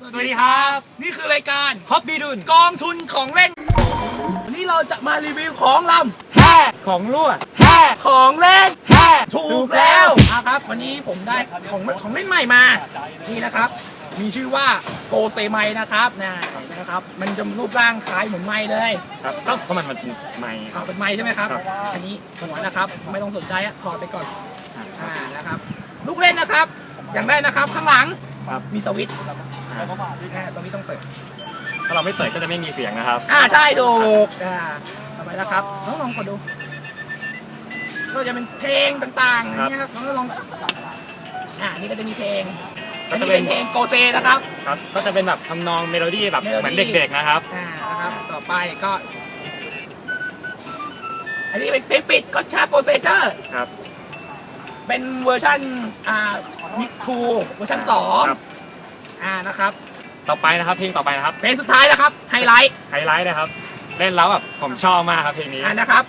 สวัสดีครับ นี่คือรายการฮอบบี้ดุนกองทุนของเล่น วันนี้เราจะมารีวิวของลแฮ่ของรั่วำแฮ่ของเล่นแฮ่ถูกแล้วอะครับ วันนี้ผมได้ของของเล่นใหม่มา นี่นะครับ มีชื่อว่าโกเซไมนะครับนะนะครับมันจะรูปร่างคล้ายเหมือนไม้เลยครับก็เพราะมันมันเป็นไม้เอาเป็นไม้ใช่ไหมครับครับ อันนี้หัวนะครับ ไม่ต้องสนใจอะถอดไปก่อนอ่านะครับ ลูกเล่นนะครับ อย่างแรกนะครับ ข้างหลังครับมีสวิตช์ อ่าอ่าสวิตช์ต้องเปิด ถ้าเราไม่เปิดก็จะไม่มีเสียงนะครับ อ่าใช่ถูกอ่าต่อไปนะครับน้องลองกดดู ก็จะเป็นเพลงต่างๆอย่างเงี้ยครับน้องก็ลองอ่านี่ก็จะมีเพลงก็อันจะนี้เป็เป็นนเพลงโกเซนะครับครับ ก็จะเป็นแบบทำนองเมโลดี้แบบเมโลดี้เหมือนเด็กๆนะครับอ่านะครับต่อไปก็ อันนี้เป็นเพลงปิดก็ชาโกเซเจอร์ครับ เป็นเวอร์ชันอ่ามิกทูเวอร์ชันสองครับ อ่านะครับต่อไปนะครับเพลงต่อไปนะครับเพลงสุดท้ายนะครับไฮไลท์ไฮไลท์นะครับ เล่นแล้วแบบผมชอบมากครับเพลงนี้อ่านะครับ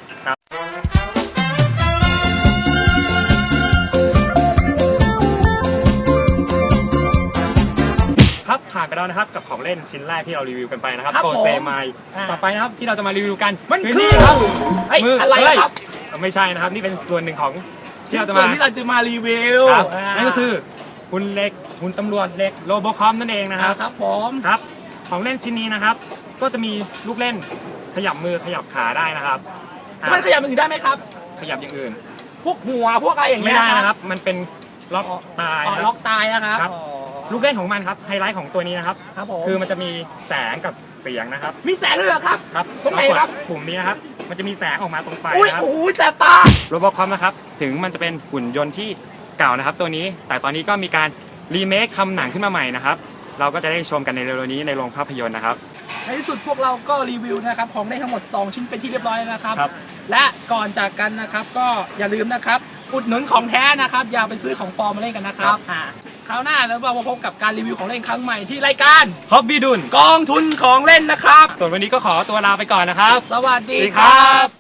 ครับผ่านไปแล้วนะครับกับของเล่นชิ้นแรกที่เรารีวิวกันไปนะครับครับโกเซผมไมอ่า ต่อไปนะครับที่เราจะมารีวิวกันมันคือคือนี่ครับเฮ้ยมืออะไรเฮ้ยนะครับไม่ใช่นะครับนี่เป็นส่วนหนึ่งของที่เราจะส่วนมาที่เราจะมารีวิวครับอ่านั่นก็คือ หุ่นเหล็กหุ่นตำรวจเหล็กโลโบคอมนั่นเองนะครับครับผมครับ ของเล่นชิ้นนี้นะครับ ก็จะมีลูกเล่นขยับมือขยับขาได้นะครับอะมันขยับมือได้ไหมครับ ขยับอย่างอื่น พวกหัวพวกอะไรอย่างไม่เงี้ยได้นะครับ มันเป็นล็อกตายอ๋อนะคล็รัอบ กตายนะครับครับ อ๋อลูกเล่นของมันครับไฮไลท์ของตัวนี้นะครับ ครับผมคือมันจะมีแสงกับเสียงนะครับมีแสงด้วยเหรอครับ ครับตรงไหนครับ เากดปุ่มนี้นะครับ มันจะมีแสงออกมาตรงไฟอุ้ยนะครับ โอ้ยแสบตา โรบอคอมนะครับ ถึงมันจะเป็นหุ่นยนต์ที่ เก่านะครับตัวนี้แต่ตอนนี้ก็มีการรีเมคทำหนังขึ้นมาใหม่นะครับ เราก็จะได้ชมกันในเร็วๆนี้ในโรงภาพยนตร์นะครับ ในที่สุดพวกเราก็รีวิวนะครับของได้ทั้งหมด 2 ชิ้นเป็นที่เรียบร้อยแล้วนะครับ ครับ และก่อนจากกันนะครับก็อย่าลืมนะครับ อุดหนุนของแท้นะครับ อย่าไปซื้อของปลอมมาเล่นกันนะครับอ่าคราวหน้าแล้วเรามาพบกับการรีวิวของเล่นครั้งใหม่ที่รายการ ฮอบบี้ดุนกองทุนของเล่นนะครับ ส่วนวันนี้ก็ขอตัวลาไปก่อนนะครับ สวัสดีสวัสดีคครัรับบ